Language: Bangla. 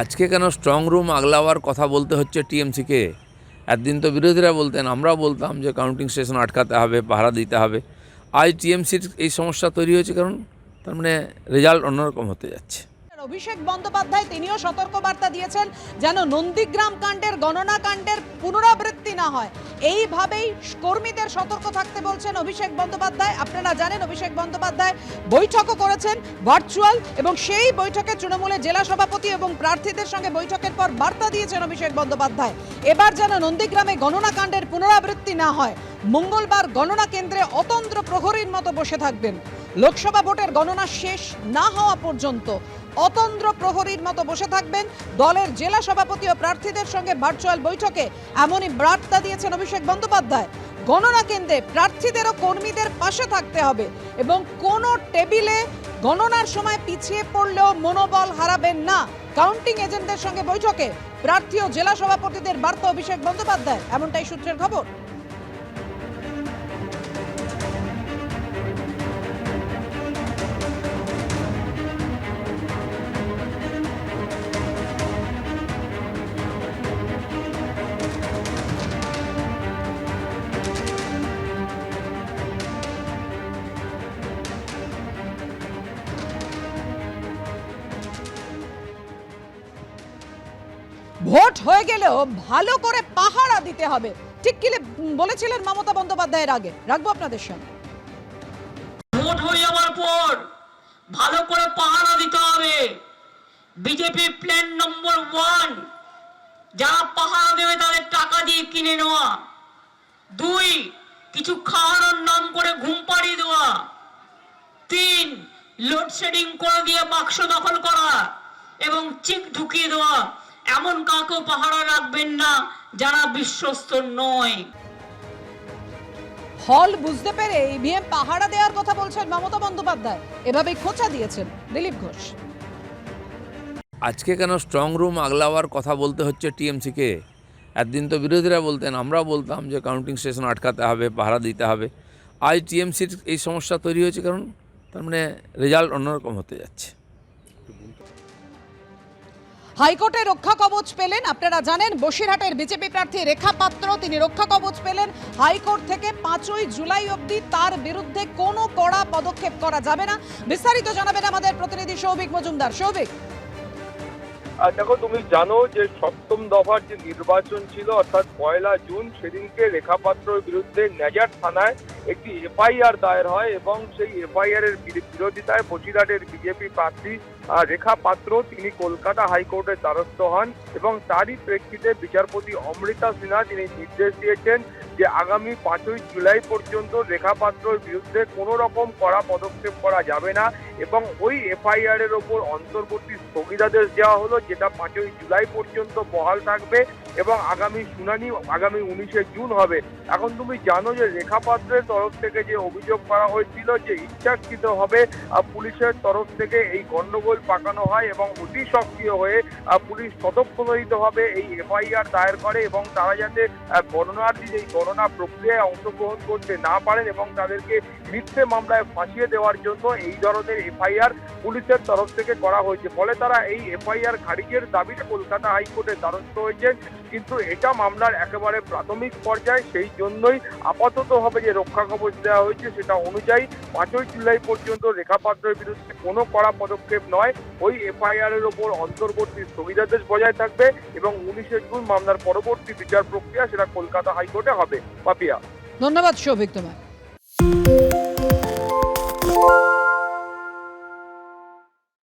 আজকে কেন স্ট্রং রুম আগলাওয়ার কথা বলতে হচ্ছে টিএমসিকে? একদিন তো বিরোধীরা বলতেন আমরাও বলতাম যে কাউন্টিং স্টেশন আটকাতে হবে, পাহারা দিতে হবে। আজ টিএমসির এই সমস্যা তৈরি হয়েছে কারণ তার মানে রেজাল্ট অন্যরকম হতে যাচ্ছে। অভিষেক বন্দ্যোপাধ্যায় তিনিও সতর্কবার্তা দিয়েছেন যেন নন্দীগ্রাম কাণ্ডের গণনা কাণ্ডের পুনরাবৃত্তি না হয়। এইভাবেই কর্মীদের সতর্ক থাকতে বলছেন অভিষেক বন্দ্যোপাধ্যায়। আপনারা জানেন অভিষেক বন্দ্যোপাধ্যায় বৈঠকও করেছেন ভার্চুয়াল এবং সেই বৈঠকে তৃণমূলের জেলা সভাপতি এবং প্রার্থীদের সঙ্গে বৈঠকের পর বার্তা দিয়েছেন অভিষেক বন্দ্যোপাধ্যায়। এবার যেন নন্দীগ্রামে গণনা কাণ্ডের পুনরাবৃত্তি না হয়, মঙ্গলবার গণনা কেন্দ্রে অতন্ত্র প্রহরীর মতো বসে থাকবেন। লোকসভা ভোটের গণনা শেষ না হওয়া পর্যন্ত অতন্ত্র প্রহরীর মতো বসে থাকবেন দলের জেলা সভাপতি ও প্রার্থীদের সঙ্গে ভার্চুয়াল বৈঠকে। এমনই বার্তা দিয়েছেন অভিষেক বন্দ্যোপাধ্যায়। গণনা কেন্দ্রে প্রার্থীদের ও কর্মীদের পাশে থাকতে হবে এবং কোনো টেবিলে গণনার সময় পিছিয়ে পড়লেও মনোবল হারাবেন না। কাউন্টিং এজেন্টদের সঙ্গে বৈঠকে। প্রার্থী ও জেলা সভাপতিদের বার্তা অভিষেক বন্দ্যোপাধ্যায়। এমনটাই সূত্রের খবর। ভোট হয়ে গেলেও ভালো করে পাহারা দিতে হবে। ঠিক কি বলেছিলেন মমতা বন্দ্যোপাধ্যায়ের আগে? রাখব আপনাদের সঙ্গে ভোট হয়ে যাওয়ার পর ভালো করে পাহারা দিতে হবে। বিজেপি প্ল্যান নম্বর ওয়ান যারা পাহারা দেবে তাদের টাকা দিয়ে কিনে নেওয়া। দুই, কিছু খাওয়ানোর নাম করে ঘুম পাড়িয়ে দেওয়া। তিন লোডশেডিং করে দিয়ে বাক্স দখল করা এবং চিক ঢুকিয়ে দেওয়া। এমন কাউকে পাহারা রাখবেন না যারা বিশ্বস্ত নয়। হল বুঝতে পেরে ইভিএম পাহারা দেওয়ার কথা বলছেন মমতা বন্দ্যোপাধ্যায়। এভাবেই খোঁচা দিয়েছেন দিলীপ ঘোষ। আজকে কেন স্ট্রং রুম আগলাবার কথা বলতে হচ্ছে টিএমসিকে একদিন তো বিরোধীরা বলতেন আমরা বলতাম যে কাউন্টিং স্টেশন আটকাতে হবে পাহারা দিতে হবে। আজ টিএমসির এই সমস্যা তৈরি হয়েছে কারণ তার মানে রেজাল্ট অন্যরকম হতে যাচ্ছে। হাইকোর্টে রক্ষা কবচ পেলেন, আপনারা জানেন, বসিরহাটের বিজেপি প্রার্থী রেখা পাত্র, তিনি রক্ষা কবচ পেলেন। হাইকোর্ট থেকে পাঁচই জুলাই অবধি তার বিরুদ্ধে কোনো কড়া পদক্ষেপ করা যাবে না। বিস্তারিত জানাবেন আমাদের প্রতিনিধি সৌভিক মজুমদার। সৌভিক। দেখো, তুমি জানো যে সপ্তম দফার যে নির্বাচন ছিল, অর্থাৎ পয়লা জুন, সেদিনকে রেখা পাত্রর বিরুদ্ধে নেজার থানায় একটি এফআইআর দায়ের হয় এবং সেই এফআইআর এর বিরোধিতায় বসিরহাটের বিজেপি প্রার্থী রেখা পাত্র তিনি কলকাতা হাইকোর্টের দ্বারস্থ হন এবং তারই প্রেক্ষিতে বিচারপতি অমৃতা সিনহা তিনি নির্দেশ দিয়েছেন যে আগামী পাঁচই জুলাই পর্যন্ত রেখা পাত্রর বিরুদ্ধে কোনো রকম করা পদক্ষেপ করা যাবে না এবং ওই এফআইআর এর ওপর অন্তর্বর্তী স্থগিতাদেশ দেওয়া হলো, যেটা পাঁচই জুলাই পর্যন্ত বহাল থাকবে। এবং আগামী শুনানি আগামী উনিশে জুন হবে। এখন তুমি জানো যে রেখা পাত্রের তরফ থেকে যে অভিযোগ করা হয়েছিল যে ইচ্ছাকৃতভাবে আহ, পুলিশের তরফ থেকে এই গণ্ডগোল পাকানো হয় এবং অতি সক্রিয় হয়ে পুলিশ তদপ্রণোদিতভাবে এই এফআইআর দায়ের করে এবং তারা যাতে আহ, গণনার যে এই গণনা প্রক্রিয়ায় অংশগ্রহণ করতে না পারেন এবং তাদেরকে মিথ্যে মামলায় ফাঁসিয়ে দেওয়ার জন্য এই ধরনের এফআইআর পুলিশের তরফ থেকে করা হয়েছে। ফলে তারা এই এফআইআর খারিজের দাবিতে কলকাতা হাইকোর্টের দ্বারস্থ হয়েছেন কিন্তু এটা মামলার একেবারে প্রাথমিক পর্যায়ে। সেই জন্যই আপাতত হবে যে রক্ষা কবচ দেওয়া হয়েছে সেটা অনুযায়ী পাঁচই জুলাই পর্যন্ত রেখা পাত্রের বিরুদ্ধে কোনো কড়া পদক্ষেপ নয়। ওই এফআইআর এর ওপর অন্তর্বর্তী স্থগিতাদেশ বজায় থাকবে এবং উনিশে জুন মামলার পরবর্তী বিচার প্রক্রিয়া সেটা কলকাতা হাইকোর্টে হবে। পাপিয়া। ধন্যবাদ সৌভিক তোমায়